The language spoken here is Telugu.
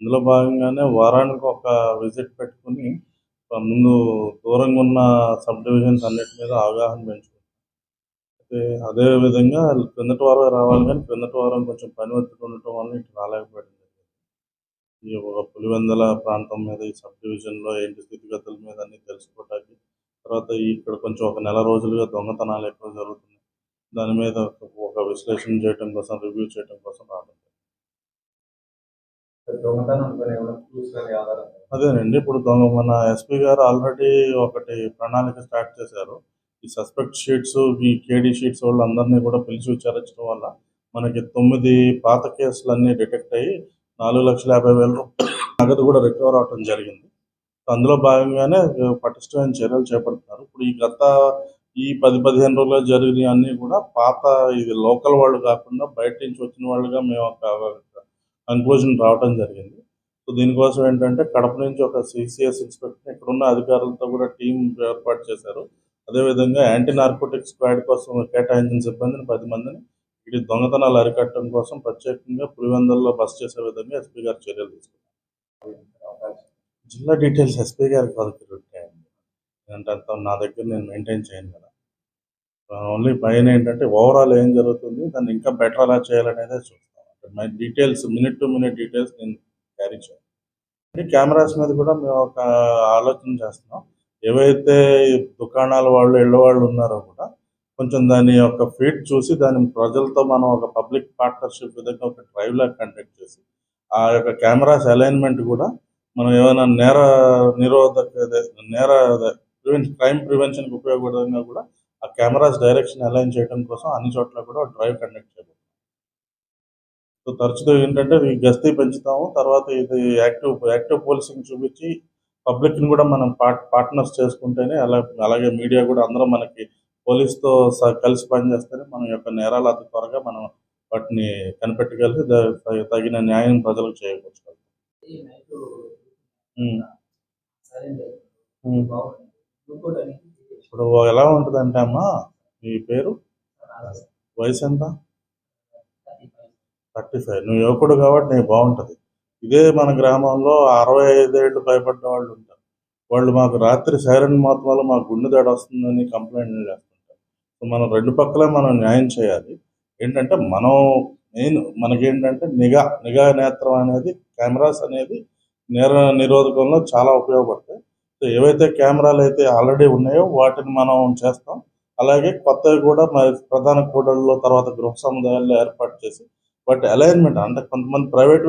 ఇందులో భాగంగానే వారానికి ఒక విజిట్ పెట్టుకుని ముందు దూరంగా ఉన్న సబ్ డివిజన్స్ అన్నిటి మీద అవగాహన పెంచుకుంటాం. అయితే అదే విధంగా క్రిందటి వారం రావాలి కానీ క్రిందటి వారం కొంచెం పని ఒత్తిడి ఉండటం వల్ల ఇటు రాలేకపోయింది ఈ ఒక పులివెందల ప్రాంతం మీద ఈ సబ్ డివిజన్లో ఏంటి స్థితిగతుల మీద అన్ని తెలుసుకోవడానికి తర్వాత ఇక్కడ కొంచెం ఒక నెల రోజులుగా దొంగతనాలు ఎక్కువ జరుగుతున్నాయి. దాని మీద ఒక విశ్లేషణ చేయడం కోసం రివ్యూ చేయడం కోసం రావడం అదేనండి ఇప్పుడు దొంగ మన ఎస్పీ గారు ఆల్రెడీ ఒకటి ప్రణాళిక స్టార్ట్ చేశారు. ఈ సస్పెక్ట్ షీట్స్ ఈ కేడీ షీట్స్ వాళ్ళు అందరినీ కూడా పిలిచి విచారించడం వల్ల మనకి తొమ్మిది పాత కేసులన్నీ డిటెక్ట్ అయ్యి నాలుగు లక్షల యాభై వేల రూపాయలు నగదు కూడా రికవర్ అవటం జరిగింది. అందులో భాగంగానే పటిష్టమైన చర్యలు చేపడుతున్నారు. ఇప్పుడు ఈ గత ఈ పది పదిహేను రోజుల్లో జరిగినవి అన్నీ కూడా పాత ఇది లోకల్ వాళ్ళు కాకుండా బయట నుంచి వచ్చిన వాళ్ళుగా మేము ఒక కంక్లూజన్ రావడం జరిగింది. సో దీనికోసం ఏంటంటే కడప నుంచి ఒక సిసిఎస్ ఇన్స్పెక్టర్ ఇక్కడ ఉన్న అధికారులతో కూడా టీం ఏర్పాటు చేశారు. అదేవిధంగా యాంటీ నార్కోటిక్స్ స్క్వాడ్ కోసం కేటాయించిన సిబ్బందిని పది మందిని ఇటు దొంగతనాలు అరికట్టడం కోసం ప్రత్యేకంగా పులివెందుల్లో బస్ చేసే విధంగా ఎస్పీ గారు చర్యలు తీసుకున్నారు. జిల్లా డీటెయిల్స్ ఎస్పీ గారికి వాళ్ళకి ఉంటాయండి అంత నా దగ్గర నేను మెయింటైన్ చేయను కదా. ఓన్లీ పైన ఏంటంటే ఓవరాల్ ఏం జరుగుతుంది దాన్ని ఇంకా బెటర్ అలా చేయాలనేదే చూస్తాను my details minute to minute details నేను క్యారీ చేయాలి కెమెరాస్ మీద కూడా మేము ఒక ఆలోచన చేస్తున్నాం. ఏవైతే దుకాణాల వాళ్ళు ఇళ్ళ వాళ్ళు ఉన్నారో కూడా కొంచెం దాని యొక్క ఫీడ్ చూసి దాని ప్రజలతో మనం ఒక పబ్లిక్ పార్ట్నర్షిప్ విధంగా ఒక డ్రైవ్ లాగా కండక్ట్ చేసి ఆ యొక్క కెమెరాస్ అలైన్మెంట్ కూడా మనం ఏమైనా నేర నిరోధక నేర ప్రివెన్షన్ క్రైమ్ ప్రివెన్షన్కి ఉపయోగపడంగా కూడా ఆ కెమెరాస్ డైరెక్షన్ అలైన్ చేయడం కోసం అన్ని చోట్ల కూడా డ్రైవ్ కండక్ట్ చేయాలి సో తరచుగా ఏంటంటే గస్తీ పెంచుతాము. తర్వాత ఇది యాక్టివ్ యాక్టివ్ పోలీసింగ్ చూపించి పబ్లిక్ని కూడా మనం పార్ట్ పార్ట్నర్స్ చేసుకుంటేనే అలా అలాగే మీడియా కూడా అందరం మనకి పోలీస్తో స- కలిసి పనిచేస్తేనే మన యొక్క నేరాలు అతి త్వరగా మనం వాటిని కనిపెట్టగలిగి తగిన న్యాయం ప్రజలకు చేయవచ్చు. ఇప్పుడు ఎలా ఉంటుందంటే అమ్మా మీ పేరు? వయసు ఎంత? థర్టీ ఫైవ్ నువ్వు యువకుడు కాబట్టి నీకు బాగుంటుంది. ఇదే మన గ్రామంలో అరవై ఐదేళ్ళు భయపడ్డ వాళ్ళు ఉంటారు. వాళ్ళు మాకు రాత్రి సైరన్ మాత్రం వల్ల మాకు గుండె దడ వస్తుందని కంప్లైంట్ చేస్తుంటారు సో మనం రెండు పక్కల మనం న్యాయం చేయాలి. ఏంటంటే మనం మెయిన్ మనకేంటంటే నిఘా నిఘా నేత్రం అనేది కెమెరాస్ అనేది నేర నిరోధకంలో చాలా ఉపయోగపడతాయి. సో ఏవైతే కెమెరాలు అయితే ఆల్రెడీ ఉన్నాయో వాటిని మనం చేస్తాం. అలాగే కొత్తవి కూడా మరి ప్రధాన కూడళ్ళలో తర్వాత గృహ సముదాయాల్లో ఏర్పాటు చేసి బట్ అలైన్మెంట్ అంటే కొంతమంది ప్రైవేట్